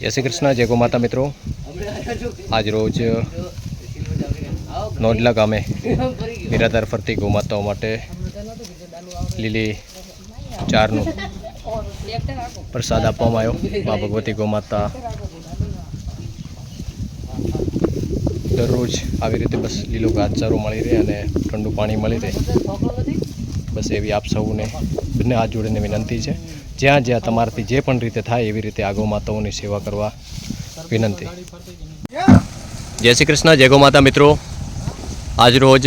જય શ્રી કૃષ્ણ, જય ગોમાતા મિત્રો. આજ રોજ નોડલા ગામે નિરાધાર ફરતી ગોમાતાઓ માટે લીલી ચારનું પ્રસાદ આપવામાં આવ્યો. મા ભગવતી ગોમાતા દરરોજ આવી રીતે બસ લીલો ઘાસચારો મળી રહે અને ઠંડુ પાણી મળી રહે. બસ એવી આપ સૌને બંને હાથ જોડીને વિનંતી છે. જ્યાં જ્યાં તમારાથી જે પણ રીતે થાય એવી રીતે આગો માતાઓની સેવા કરવા વિનંતી. જય શ્રી કૃષ્ણ, જય ગૌ માતા મિત્રો. આજ રોજ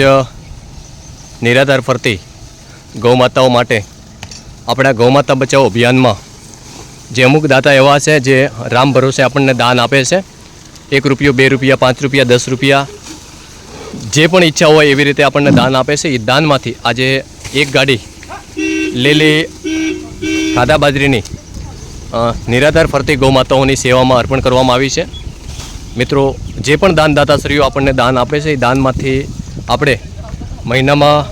નિરાધાર ફરતી ગૌમાતાઓ માટે આપણા ગૌમાતા બચાવો અભિયાનમાં જે અમુક દાતા એવા છે જે રામ ભરોસે આપણને દાન આપે છે. એક રૂપિયો, બે રૂપિયા, પાંચ રૂપિયા, દસ રૂપિયા, જે પણ ઈચ્છા હોય એવી રીતે આપણને દાન આપે છે. એ દાનમાંથી આજે એક ગાડી લીલી ખાધા બાજરીની નિરાધાર ફરતી ગૌમાતાઓની સેવામાં અર્પણ કરવામાં આવી છે. મિત્રો, જે પણ દાનદાતાશ્રીઓ આપણને દાન આપે છે, એ દાનમાંથી આપણે મહિનામાં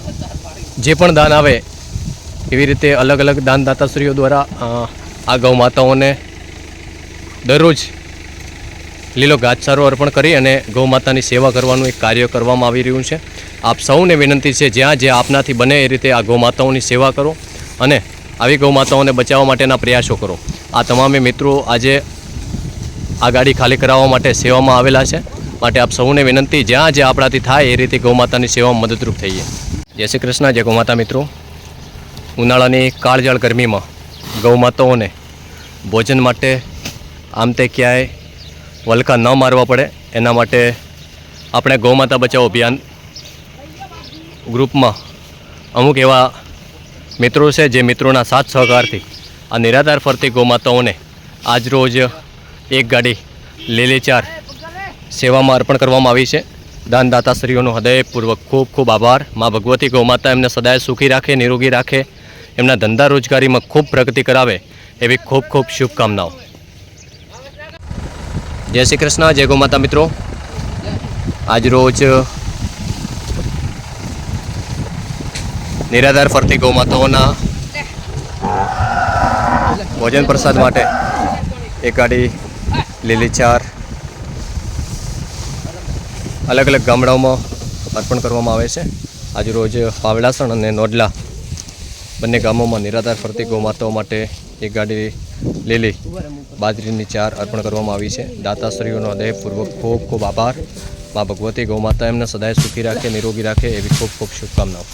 જે પણ દાન આવે, એવી રીતે અલગ અલગ દાનદાતાશ્રીઓ દ્વારા આ ગૌમાતાઓને દરરોજ લીલો ઘાસચારો અર્પણ કરી અને ગૌમાતાની સેવા કરવાનું એક કાર્ય કરવામાં આવી રહ્યું છે. આપ સૌને વિનંતી છે, જ્યાં જ્યાં આપનાથી બને એ રીતે આ ગૌમાતાઓની સેવા કરો અને આવી ગૌમાતાઓને બચાવવા માટેના પ્રયાસો કરો. આ તમામે મિત્રો આજે આ ગાડી ખાલી કરાવવા માટે સેવામાં આવેલા છે. માટે આપ સૌને વિનંતી, જ્યાં જ્યાં આપણાથી થાય એ રીતે ગૌમાતાની સેવામાં મદદરૂપ થઈએ. જય શ્રી કૃષ્ણ, જય ગૌમાતા મિત્રો. ઉનાળાની કાળજાળ ગરમીમાં ગૌમાતાઓને ભોજન માટે આમ તે ક્યાંય વલકા ન મારવા પડે. એના માટે આપણે ગૌમાતા બચાવો અભિયાન ગ્રુપમાં. અમુક એવા મિત્રો છે જે મિત્રોના સાથ સહકારથી આ નિરાધાર ફરતી ગૌમાતાઓને આજ રોજ એક ગાડી લીલી ચાર સેવામાં અર્પણ કરવામાં આવી છે. દાનદાતાશ્રીઓનો હૃદયપૂર્વક ખૂબ ખૂબ આભાર. મા ભગવતી ગૌમાતા એમને સદાય સુખી રાખે, નિરોગી રાખે. એમના ધંધા રોજગારીમાં ખૂબ પ્રગતિ કરાવે એવી ખૂબ ખૂબ શુભકામનાઓ. જય શ્રી કૃષ્ણ, જય ગૌમાતા મિત્રો. આજ રોજ નિરાધાર ફરતી ગૌમાતાઓના ભોજન પ્રસાદ માટે એક ગાડી લીલી ચાર અલગ અલગ ગામડાઓમાં અર્પણ કરવામાં આવે છે. આજે રોજ પાવડાસણ અને નોડલા બંને ગામોમાં નિરાધાર ફરતી ગૌમાતાઓ માટે એક ગાડી લીલી. બાજરીની ચાર અર્પણ કરવામાં આવી છે. દાતાશ્રીઓનો હૃદયપૂર્વક ખૂબ ખૂબ આભાર. મા ભગવતી ગૌમાતા એમને સદાય સુખી રાખે, નિરોગી રાખે એવી ખૂબ ખૂબ શુભકામનાઓ.